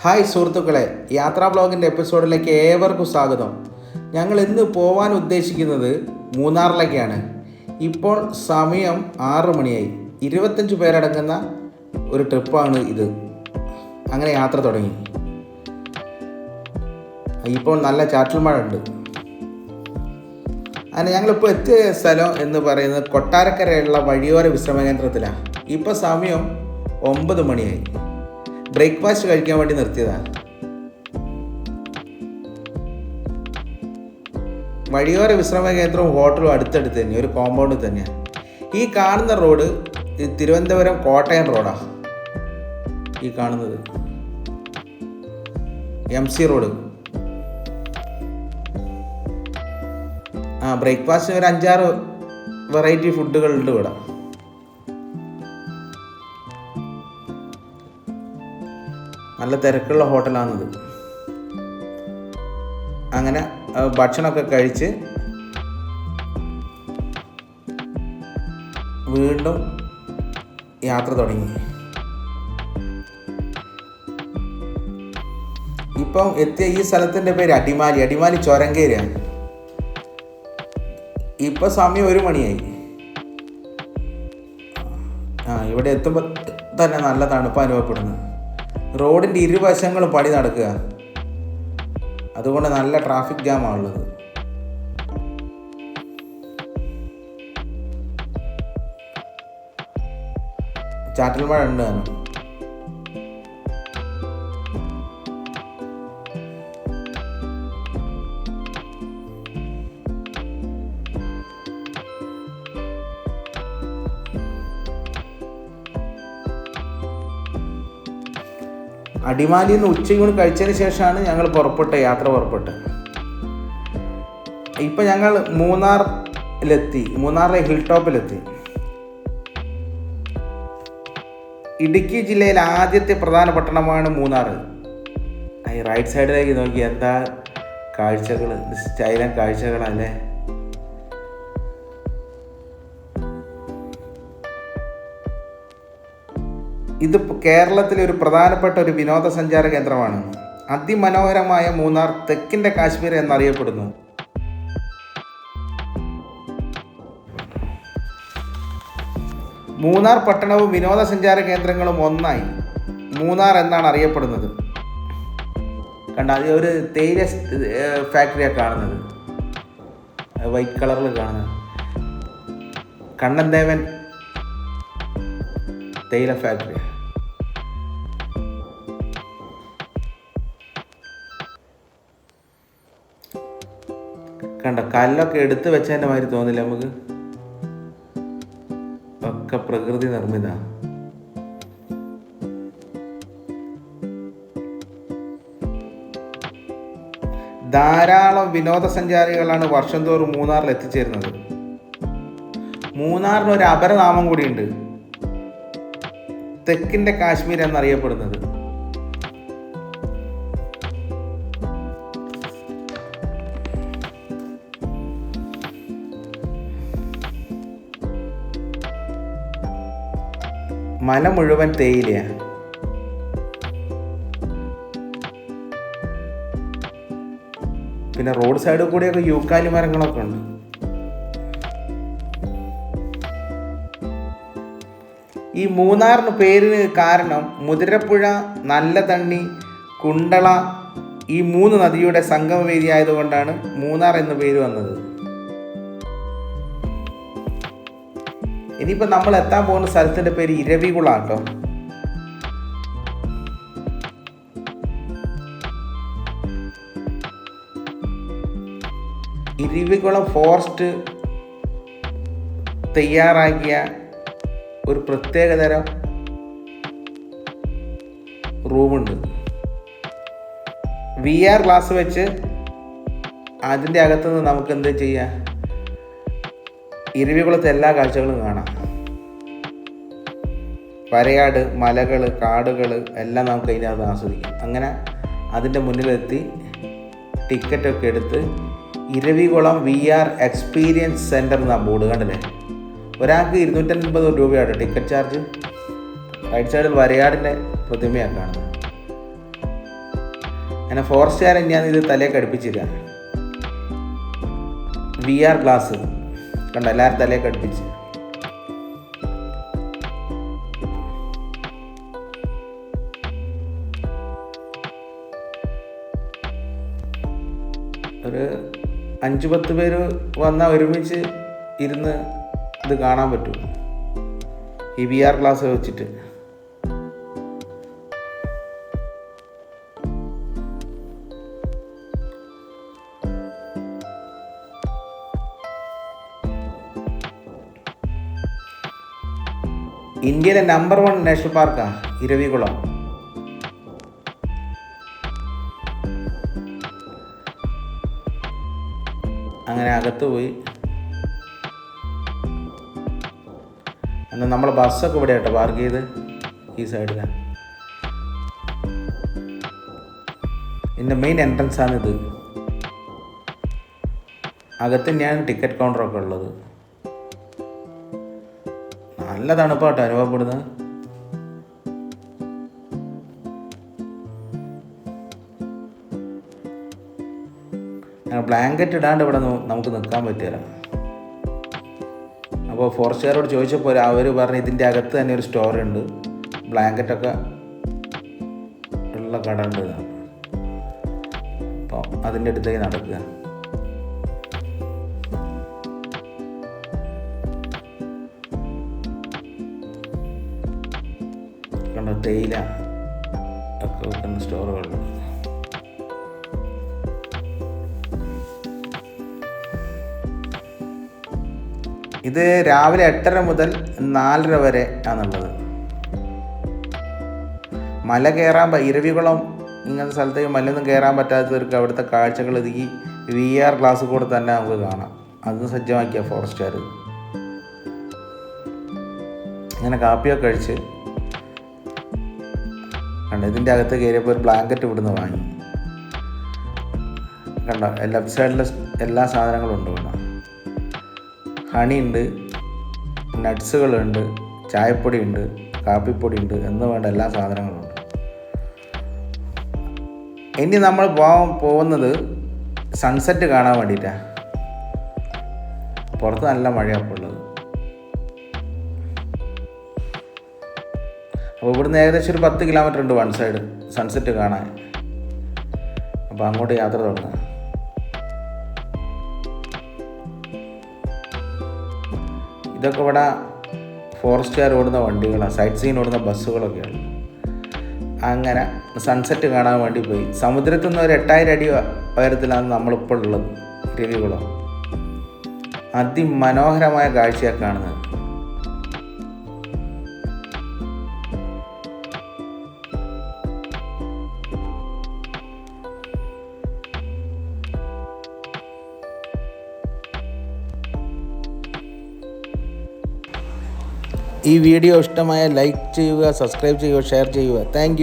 Hi സുഹൃത്തുക്കളെ യാത്രാ ബ്ലോഗിന്റെ എപ്പിസോഡിലേക്ക് ഏവർക്കും സ്വാഗതം. ഞങ്ങൾ ഇന്ന് പോവാൻ ഉദ്ദേശിക്കുന്നത് മൂന്നാറിലേക്കാണ്. ഇപ്പോൾ സമയം ആറു മണിയായി. ഇരുപത്തഞ്ച് പേരടങ്ങുന്ന ഒരു ട്രിപ്പാണ് ഇത്. അങ്ങനെ യാത്ര തുടങ്ങി. ഇപ്പോൾ നല്ല ചാറ്റൽ മഴ ഉണ്ട് അങ്ങനെ ഞങ്ങളിപ്പോൾ എത്തിയ സ്ഥലം എന്ന് പറയുന്നത് കൊട്ടാരക്കരയുള്ള വഴിയോര വിശ്രമ കേന്ദ്രത്തിലാണ് ഇപ്പോൾ സമയം ഒമ്പത് മണിയായി. ബ്രേക്ക്ഫാസ്റ്റ് കഴിക്കാൻ വേണ്ടി നിർത്തിയതാണ് വഴിയോര വിശ്രമ കേന്ദ്രവും ഹോട്ടലും അടുത്തടുത്ത് തന്നെ ഒരു കോമ്പൗണ്ട് തന്നെയാണ് ഈ കാണുന്ന റോഡ് തിരുവനന്തപുരം കോട്ടയം റോഡാണ് ഈ കാണുന്നത്. M C road. ആ ബ്രേക്ക്ഫാസ്റ്റിന് ഒരു അഞ്ചാറ് വെറൈറ്റി ഫുഡുകളുണ്ട് ഇവിടെ. നല്ല തിരക്കുള്ള ഹോട്ടലാണിത് അങ്ങനെ ഭക്ഷണമൊക്കെ കഴിച്ച് വീണ്ടും യാത്ര തുടങ്ങി. ഇപ്പം എത്തിയ ഈ സ്ഥലത്തിന്റെ പേര് അടിമാലി. അടിമാലി ചൊരങ്കേരിയാണ്. ഇപ്പം സമയം ഒരു മണിയായി. ആ ഇവിടെ എത്തുമ്പോൾ തന്നെ നല്ല തണുപ്പ് അനുഭവപ്പെടുന്നു റോഡിന്റെ ഇരുവശങ്ങളും പണി നടക്കുക. അതുകൊണ്ട് നല്ല ട്രാഫിക് ജാമാണുള്ളത് ചാറ്റൽ മഴ ഉണ്ട് താനും അടിമാലിയിൽ നിന്ന് ഉച്ചയൂണ് കഴിച്ചതിന് ശേഷമാണ് ഞങ്ങൾ പുറപ്പെട്ട യാത്ര പുറപ്പെട്ട് ഇപ്പം ഞങ്ങൾ മൂന്നാറിലെത്തി മൂന്നാറിലെ ഹിൽ ടോപ്പിലെത്തി ഇടുക്കി ജില്ലയിലെ ആദ്യത്തെ പ്രധാന പട്ടണമാണ് മൂന്നാർ ഈ റൈറ്റ് സൈഡിലേക്ക് നോക്കി എന്താ കാഴ്ചകൾ സ്റ്റൈലൻ കാഴ്ചകളല്ലേ ഇത് കേരളത്തിലെ ഒരു പ്രധാനപ്പെട്ട ഒരു വിനോദസഞ്ചാര കേന്ദ്രമാണ്. അതിമനോഹരമായ മൂന്നാർ തെക്കിന്റെ കാശ്മീർ എന്നറിയപ്പെടുന്നു. മൂന്നാർ പട്ടണവും വിനോദസഞ്ചാര കേന്ദ്രങ്ങളും ഒന്നായി. മൂന്നാർ എന്നാണ് അറിയപ്പെടുന്നത്. കണ്ട അത് ഒരു തേയില ഫാക്ടറിയാണ് കാണുന്നത്. വൈറ്റ് കളറിൽ കാണുന്നത്. കണ്ണൻ ദേവൻ തേയില ഫാക്ടറി. കണ്ട കല്ലൊക്കെ എടുത്തു വെച്ചതിന്റെ മാതിരി തോന്നില്ല നമുക്ക്? ഒക്കെ പ്രകൃതി നിർമ്മിത. ധാരാളം വിനോദസഞ്ചാരികളാണ് വർഷം തോറും മൂന്നാറിൽ എത്തിച്ചേരുന്നത്. മൂന്നാറിന് ഒരു അപരനാമം കൂടിയുണ്ട്. തെക്കിന്റെ കാശ്മീർ എന്നറിയപ്പെടുന്നത് മല മുഴുവൻ തേയിലയാണ് പിന്നെ റോഡ് സൈഡിൽ കൂടിയൊക്കെ യൂക്കാലി മരങ്ങളൊക്കെ ഉണ്ട്. ഈ മൂന്നാറിന് പേരിന് കാരണം മുതിരപ്പുഴ നല്ല തണ്ണി കുണ്ടള ഈ മൂന്ന് നദിയുടെ സംഗമവേദി ആയതുകൊണ്ടാണ് മൂന്നാർ എന്ന പേര് വന്നത്. ഇനിയിപ്പോൾ നമ്മൾ എത്താൻ പോകുന്ന സ്ഥലത്തിന്റെ പേര് ഇരവികുള കേട്ടോ ഇരവികുളം ഫോറസ്റ്റ് തയ്യാറാക്കിയ ഒരു പ്രത്യേകതരം റൂമുണ്ട്. വി ആർ ഗ്ലാസ് വെച്ച് അതിന്റെ അകത്തുനിന്ന് നമുക്ക് എന്ത് ചെയ്യാം? ഇരവികുളത്തെ എല്ലാ കാഴ്ചകളും കാണാം. വരയാട് മലകൾ കാടുകൾ എല്ലാം നമുക്ക് അതിനകത്ത് ആസ്വദിക്കാം. അങ്ങനെ അതിന്റെ മുന്നിലെത്തി ടിക്കറ്റൊക്കെ എടുത്ത് Eravikulam V R experience center എന്നാണ് ബോർഡ് കണ്ടില്ലേ? ഒരാൾക്ക് ഇരുന്നൂറ്റൻപത് രൂപയാണ് ടിക്കറ്റ് ചാർജ് റൈറ്റ് സൈഡിൽ വരയാടിന്റെ പ്രതിമയാണ് കാണുന്നത്. അങ്ങനെ ഫോറസ്റ്റുകാരൻ ഞാൻ ഇത് തലയെ കടുപ്പിച്ചില്ല വി ആർ ഗ്ലാസ് കണ്ടോ? എല്ലാവരും തലയെ കടുപ്പിച്ച് ഒരു അഞ്ച് പത്ത് പേര് വന്നാൽ ഒരുമിച്ച് ഇരുന്ന് ഇത് കാണാൻ പറ്റും. ഈ വി ആർ ക്ലാസ് വെച്ചിട്ട്. ഇന്ത്യയിലെ നമ്പർ വൺ നാഷണൽ പാർക്കാണ് ഇരവികുളം. അങ്ങനെ അകത്ത് പോയി. എന്നാൽ നമ്മളെ ബസ്സൊക്കെ ഇവിടെ കേട്ടോ പാർക്ക് ചെയ്ത് ഈ സൈഡിലാണ് ഇതിന്റെ മെയിൻ എൻട്രൻസ് ആണിത് അകത്ത് തന്നെയാണ് ടിക്കറ്റ് കൗണ്ടറൊക്കെ ഉള്ളത്. നല്ല തണുപ്പാട്ടോ അനുഭവപ്പെടുന്നത് ബ്ലാങ്കറ്റ് ഇടാണ്ട് ഇവിടെ നമുക്ക് നിൽക്കാൻ പറ്റില്ല അപ്പോൾ ഫോറസ്റ്റുകാരോട് ചോദിച്ചപ്പോൾ അവർ പറഞ്ഞു ഇതിന്റെ അകത്ത് തന്നെ ഒരു സ്റ്റോർ ഉണ്ട്. ബ്ലാങ്കറ്റൊക്കെ ഉള്ള കട ഉണ്ട് അപ്പോൾ അതിന്റെ അടുത്തേക്ക് നടക്കുക. കണ്ടോ തേയില ഒക്കെ വെക്കുന്ന സ്റ്റോറുകളുണ്ട് ഇത് രാവിലെ എട്ടര മുതൽ നാലര വരെ ആണുള്ളത്. മല കയറാൻ ഇരവികുളം ഇങ്ങനത്തെ സ്ഥലത്തേക്ക് മലയൊന്നും കയറാൻ പറ്റാത്തവർക്ക് അവിടുത്തെ കാഴ്ചകൾ ഇത് ഈ വി ആർ ക്ലാസ് കൂടെ തന്നെ നമുക്ക് കാണാം. അതും സജ്ജമാക്കിയ ഫോറസ്റ്റുകാർ ഇങ്ങനെ കാപ്പിയൊക്കെ കഴിച്ച് കണ്ടോ ഇതിന്റെ അകത്ത് കയറിയപ്പോൾ ഒരു ബ്ലാങ്കറ്റ് ഇവിടുന്ന് വാങ്ങി. കണ്ടോ ലെഫ്റ്റ് സൈഡിലെ എല്ലാ സാധനങ്ങളും ഉണ്ട് ഹണി ഉണ്ട് നട്ട്സുകളുണ്ട് ചായപ്പൊടിയുണ്ട് കാപ്പിപ്പൊടിയുണ്ട് എന്ന് വേണ്ട എല്ലാ സാധനങ്ങളും ഉണ്ട്. ഇനി നമ്മൾ പോകാൻ പോകുന്നത് സൺസെറ്റ് കാണാൻ വേണ്ടിയിട്ടാണ് പുറത്ത് നല്ല മഴയപ്പോൾ ഉള്ളത്. അപ്പോൾ ഇവിടുന്ന് ഏകദേശം ഒരു പത്ത് കിലോമീറ്റർ ഉണ്ട് വൺ സൈഡ് സൺസെറ്റ് കാണാൻ. അപ്പോൾ അങ്ങോട്ട് യാത്ര തുടങ്ങാം. ഇതൊക്കെ ഇവിടെ ഫോറസ്റ്റുകാർ ഓടുന്ന വണ്ടികളാണ് സൈറ്റ് സീൻ ഓടുന്ന ബസ്സുകളൊക്കെയാണ് അങ്ങനെ സൺസെറ്റ് കാണാൻ വേണ്ടി പോയി. സമുദ്രത്തിൽ നിന്ന് ഒരു എട്ടായിരം അടി ഉയരത്തിലാണ് നമ്മളിപ്പോൾ ഉള്ളത്. രവികുളം. അതിമനോഹരമായ കാഴ്ചയാണ് കാണുന്നത്. ഈ വീഡിയോ ഇഷ്ടമായ ലൈക്ക് ചെയ്യുക സബ്സ്ക്രൈബ് ചെയ്യുക ഷെയർ ചെയ്യുക താങ്ക്